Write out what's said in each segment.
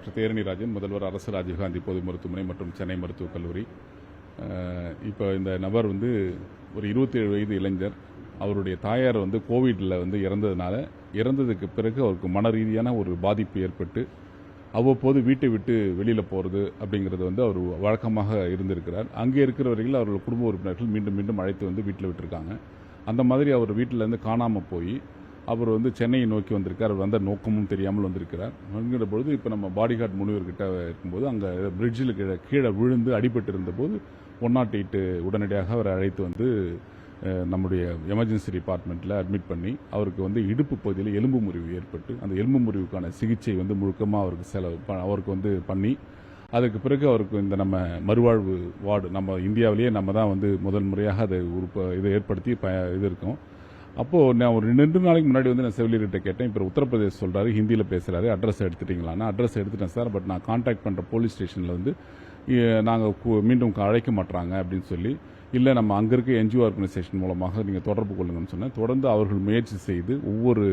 Doctor Theranirajan முதல்வர் அரசு ராஜீவ்காந்தி பொது மருத்துவமனை மற்றும் சென்னை மருத்துவக் கல்லூரி. இப்போ இந்த நபர் வந்து ஒரு 27 வயது இளைஞர். அவருடைய தாயார் வந்து கோவிட்ல வந்து இறந்ததுனால இறந்ததுக்கு பிறகு அவருக்கு மன ரீதியான ஒரு பாதிப்பு ஏற்பட்டு அவ்வப்போது வீட்டை விட்டு வெளியில் போகிறது அப்படிங்கிறது வந்து அவர் வழக்கமாக இருந்திருக்கிறார். அங்கே இருக்கிறவர்கள் அவர்கள் குடும்ப உறுப்பினர்கள் மீண்டும் மீண்டும் அழைத்து வந்து வீட்டில் விட்டுருக்காங்க. அந்த மாதிரி அவர் வீட்டிலேருந்து காணாமல் போய் அவர் வந்து சென்னையை நோக்கி வந்திருக்கார். அவர் வந்த நோக்கமும் தெரியாமல் வந்திருக்கிறார். என்கிற பொழுது இப்போ நம்ம பாடிகார்டு முனிவர்கிட்ட இருக்கும்போது அங்கே பிரிட்ஜில் கீழே கீழே விழுந்து அடிபட்டு இருந்தபோது ஒன் நாட் oh எயிட்டு உடனடியாக அவரை அழைத்து வந்து நம்முடைய எமர்ஜென்சி டிபார்ட்மெண்ட்டில் அட்மிட் பண்ணி அவருக்கு வந்து இடுப்பு பகுதியில் எலும்பு முறிவு ஏற்பட்டு அந்த எலும்பு முறிவுக்கான சிகிச்சை வந்து முழுக்கமாக அவருக்கு செலவு ப- அவருக்கு வந்து பண்ணி அதுக்கு பிறகு அவருக்கு இந்த நம்ம மறுவாழ்வு வார்டு நம்ம இந்தியாவிலேயே நம்ம தான் வந்து முதல் முறையாக அதை உறுப்ப இதை ஏற்படுத்தி ப இது இருக்கோம். அப்போது நான் ஒரு ரெண்டு நாளைக்கு முன்னாடி வந்து நான் செவிலியர்கிட்ட கேட்டேன். இப்போ உத்தரப்பிரதேஷ் சொல்கிறாரு ஹிந்தியில் பேசுகிறாரு அட்ரஸ் எடுத்துட்டீங்களான்னா. அட்ரஸ் எடுத்துட்டேன் சார் பட் நான் காண்டாக்ட் பண்ணுற போலீஸ் ஸ்டேஷனில் வந்து நாங்கள் மீண்டும் அழைக்க மாட்டுறாங்க அப்படின்னு சொல்லி இல்லை நம்ம அங்கே இருக்க என்ஜிஓ ஆர்கனைசேஷன் மூலமாக நீங்கள் தொடர்பு கொள்ளுங்கன்னு சொன்னேன். தொடர்ந்து அவர்கள் முயற்சி செய்து ஒவ்வொரு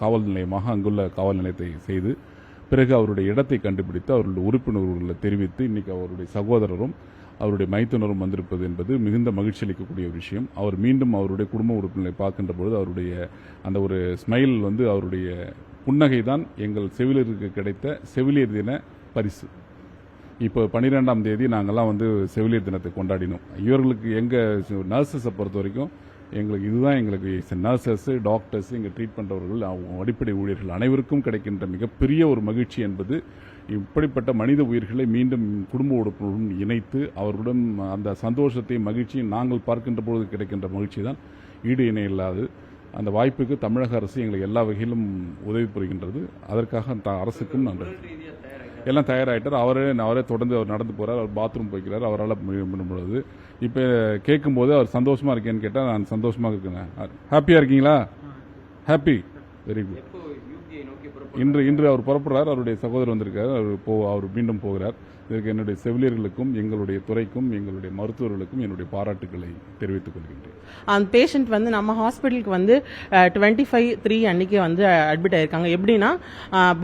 காவல் நிலையமாக அங்குள்ள காவல் நிலையத்தை செய்து பிறகு அவருடைய இடத்தை கண்டுபிடித்து அவருடைய உறுப்பினர்களை தெரிவித்து இன்றைக்கி அவருடைய சகோதரரும் அவருடைய மைத்துனரும் வந்திருப்பது என்பது மிகுந்த மகிழ்ச்சி அளிக்கக்கூடிய ஒரு விஷயம். அவர் மீண்டும் அவருடைய குடும்ப உறுப்பினரை பார்க்கின்ற பொழுது அவருடைய அந்த ஒரு ஸ்மைல் வந்து அவருடைய புன்னகை தான் எங்கள் செவிலியருக்கு கிடைத்த செவிலியர் தின பரிசு. இப்போ பன்னிரெண்டாம் தேதி நாங்கெல்லாம் வந்து செவிலியர் தினத்தை கொண்டாடினோம். இவர்களுக்கு எங்கள் நர்சஸை பொறுத்த வரைக்கும் எங்களுக்கு இதுதான் எங்களுக்கு நர்சஸ் டாக்டர்ஸ் இங்கே ட்ரீட் பண்ணுறவர்கள் அடிப்படை ஊழியர்கள் அனைவருக்கும் கிடைக்கின்ற மிகப்பெரிய ஒரு மகிழ்ச்சி என்பது இப்படிப்பட்ட மனித உயிர்களை மீண்டும் குடும்ப உறுப்பினருடன் இணைத்து அவர்களுடன் அந்த சந்தோஷத்தையும் மகிழ்ச்சியும் நாங்கள் பார்க்கின்ற பொழுது கிடைக்கின்ற மகிழ்ச்சி தான் ஈடு இணை இல்லாது அந்த வாய்ப்புக்கு தமிழக அரசு எங்களுக்கு எல்லா வகையிலும் உதவி புரிகின்றது. அதற்காக அந்த அரசுக்கும் நன்றி. எல்லாம் தயாராகிட்டார் அவரே அவரே தொடர்ந்து அவர் நடந்து போகிறார் அவர் பாத்ரூம் போய்க்கிறார். அவரால் முடியாது இப்போ கேட்கும்போது அவர் சந்தோஷமாக இருக்கேன்னு கேட்டால் நான் சந்தோஷமாக இருக்கேன் ஹாப்பியாக இருக்கீங்களா? ஹாப்பி வெரி குட் எப்போ யூபிஐ நோக்கி புறப்படும் இன்று இன்று அவர் புறப்படுறார் அவருடைய சகோதரர் வந்திருக்கார் அவர் போ அவர் மீண்டும் போகிறார். இதற்கு என்னுடைய செவிலியர்களுக்கும் எங்களுடைய துறைக்கும் எங்களுடைய மருத்துவர்களுக்கும் என்னுடைய பாராட்டுக்களை தெரிவித்துக் கொள்கின்றேன். அந்த பேஷண்ட் வந்து நம்ம ஹாஸ்பிட்டலுக்கு வந்து டுவெண்ட்டி ஃபைவ் த்ரீ அன்னைக்கு வந்து அட்மிட் ஆயிருக்காங்க. எப்படின்னா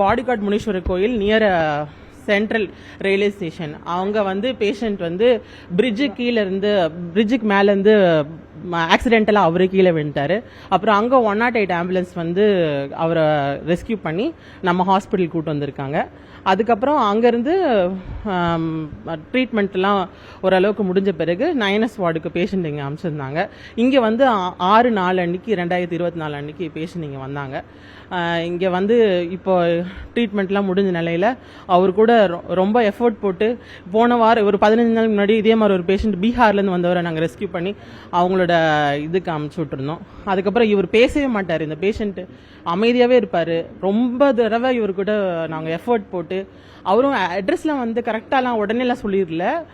பாடிகார்ட் முனீஸ்வரர் கோயில் நியர் சென்ட்ரல் ரயில்வே ஸ்டேஷன் அவங்க வந்து பேஷண்ட் வந்து பிரிட்ஜு கீழே இருந்து பிரிட்ஜுக்கு மேலேருந்து ஆக்சிடென்டலாக அவரு கீழே விழுந்தாரு அப்புறம் அங்கே ஒன் நாட் எயிட் ஆம்புலன்ஸ் வந்து அவரை ரெஸ்கியூ பண்ணி நம்ம ஹாஸ்பிட்டல் கூட்டு வந்திருக்காங்க. அதுக்கப்புறம் அங்கேருந்து ட்ரீட்மெண்ட்லாம் ஓரளவுக்கு முடிஞ்ச பிறகு நைனஸ் வார்டுக்கு பேஷண்ட் இங்கே அனுப்பிச்சிருந்தாங்க. இங்கே வந்து ஆறு நாலு அன்னைக்கு ரெண்டாயிரத்தி இருபத்தி நாலு அன்னைக்கு பேஷண்ட் இங்கே வந்தாங்க. இங்கே வந்து இப்போ ட்ரீட்மெண்ட்லாம் முடிஞ்ச நிலையில் அவர் கூட ரொ- ரொம்ப எஃபோர்ட் போட்டு போன வாரம் ஒரு பதினஞ்சு நாள் முன்னாடி இதே மாதிரி ஒரு பேஷண்ட் பீகார்லேருந்து வந்தவரை நாங்கள் ரெஸ்கியூ பண்ணி அவங்களோட இதுக்கு அமுச்சு விட்டுருந்தோம். அதுக்கப்புறம் இவர் பேசவே மாட்டார். இந்த பேஷண்ட்டு அமைதியாகவே இருப்பார். ரொம்ப தடவை இவர் கூட நாங்கள் எஃபோர்ட் போட்டு அவரும் அட்ரஸ்லாம் வந்து கரெக்டாலாம் உடனேலாம் சொல்லிடல.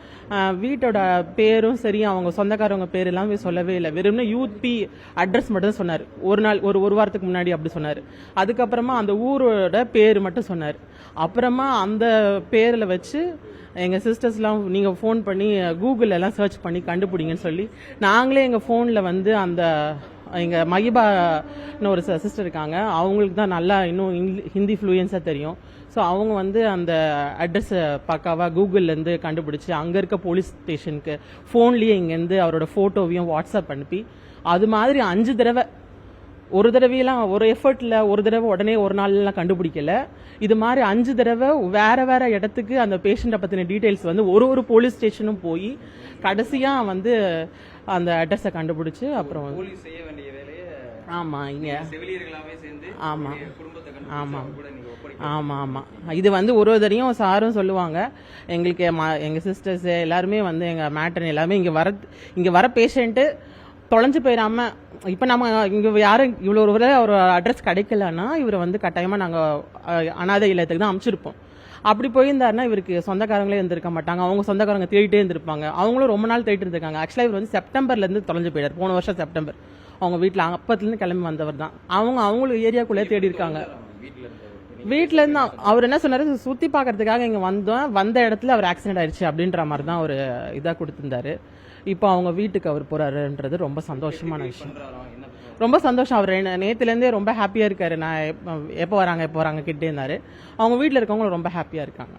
வீட்டோட பேரும் சரி அவங்க சொந்தக்காரவங்க பேர் எல்லாமே சொல்லவே இல்லை. வெறும்னு யூத் பி அட்ரஸ் மட்டும் தான் சொன்னார். ஒரு நாள் ஒரு ஒரு வாரத்துக்கு முன்னாடி அப்படி சொன்னார். அதுக்கப்புறமா அந்த ஊரோட பேர் மட்டும் சொன்னார். அப்புறமா அந்த பேரில் வச்சு எங்கள் சிஸ்டர்ஸ்லாம் நீங்கள் ஃபோன் பண்ணி கூகுளெல்லாம் சர்ச் பண்ணி கண்டுபிடிங்கன்னு சொல்லி நாங்களே எங்கள் ஃபோனில் வந்து அந்த எங்கள் மகிபான்னு ஒரு சிஸ்டர் இருக்காங்க. அவங்களுக்கு தான் நல்லா இன்னும் இங்கிலி- ஹிந்தி ஃப்ளூயன்ஸாக தெரியும். ஸோ அவங்க வந்து அந்த அட்ரஸை பக்காவாக கூகுள்லேருந்து கண்டுபிடிச்சி அங்கே இருக்க போலீஸ் ஸ்டேஷனுக்கு ஃபோன்லேயே இங்கேருந்து அவரோட ஃபோட்டோவையும் வாட்ஸ்அப் அனுப்பி அது மாதிரி அஞ்சு தடவை ஒரு தடவையெல்லாம் ஒரு எஃபர்ட்டில் ஒரு தடவை உடனே ஒரு நாள்லாம் கண்டுபிடிக்கல. இது மாதிரி அஞ்சு தடவை வேற வேற இடத்துக்கு அந்த பேஷண்ட்டை பற்றின டீட்டெயில்ஸ் வந்து ஒரு ஒரு போலீஸ் ஸ்டேஷனும் போய் கடைசியாக வந்து அந்த அட்ரஸை கண்டுபிடிச்சி அப்புறம் வந்து- போலீஸ் செய்ய வேண்டிய வேலையை ஆமா இங்கே. செவிலியர்களாவே சேர்ந்து ஆமா. உங்களுடைய குடும்பத்தை ஆமா. கண்டுபிடிச்சு அவங்க கூட நீங்க ஒப்படைக்க ஆமாம் ஆமாம் இது வந்து ஒரு தடையும் சாரும் சொல்லுவாங்க. எங்களுக்கு ம- எங்க சிஸ்டர்ஸ் எல்லாருமே வந்து எங்க மேட்டன் எல்லாமே இங்க வர இங்க வர பேஷண்ட்டு தொலைஞ்சு போயிடாம இப்போ நம்ம இங்கே யாரும் இவ்வளோ ஒரு ஒரு அட்ரஸ் கிடைக்கலன்னா இவரை வந்து கட்டாயமாக நாங்கள் அனாதை இல்லத்துக்கு தான் அமுச்சிருப்போம். அப்படி போயிருந்தாருன்னா இவருக்கு சொந்தக்காரங்களே இருந்திருக்க மாட்டாங்க. அவங்க சொந்தக்காரங்க தேடிட்டே இருந்திருப்பாங்க. அவங்களும் ரொம்ப நாள் தேடிட்டு இருந்திருக்காங்க. ஆக்சுவலாக இவர் வந்து செப்டம்பர்லேருந்து தொலைஞ்சு போயிடார் போன வருஷம் செப்டம்பர் அவங்க வீட்டில் அப்பத்துலேருந்து கிளம்பி வந்தவர் தான். அவங்க அவங்களுக்கு ஏரியாக்குள்ளே தேடி இருக்காங்க. வீட்டிலேருந்து அவர் என்ன சொன்னார்? சுற்றி பார்க்கறதுக்காக இங்கே வந்தோம். வந்த இடத்துல அவர் ஆக்சிடென்ட் ஆயிடுச்சு அப்படின்ற மாதிரி தான் ஒரு இதாக கொடுத்துருந்தாரு. இப்போ அவங்க வீட்டுக்கு அவர் போறாருன்றது ரொம்ப சந்தோஷமான விஷயம்? ரொம்ப சந்தோஷம். அவர் நேத்துலேருந்தே ரொம்ப ஹாப்பியாக இருக்காரு. நான் எப்போ- எப்போ வராங்க எப்போ வராங்க கிட்டே இருந்தாரு அவங்க வீட்டில் இருக்கவங்களும் ரொம்ப ஹாப்பியாக இருக்காங்க.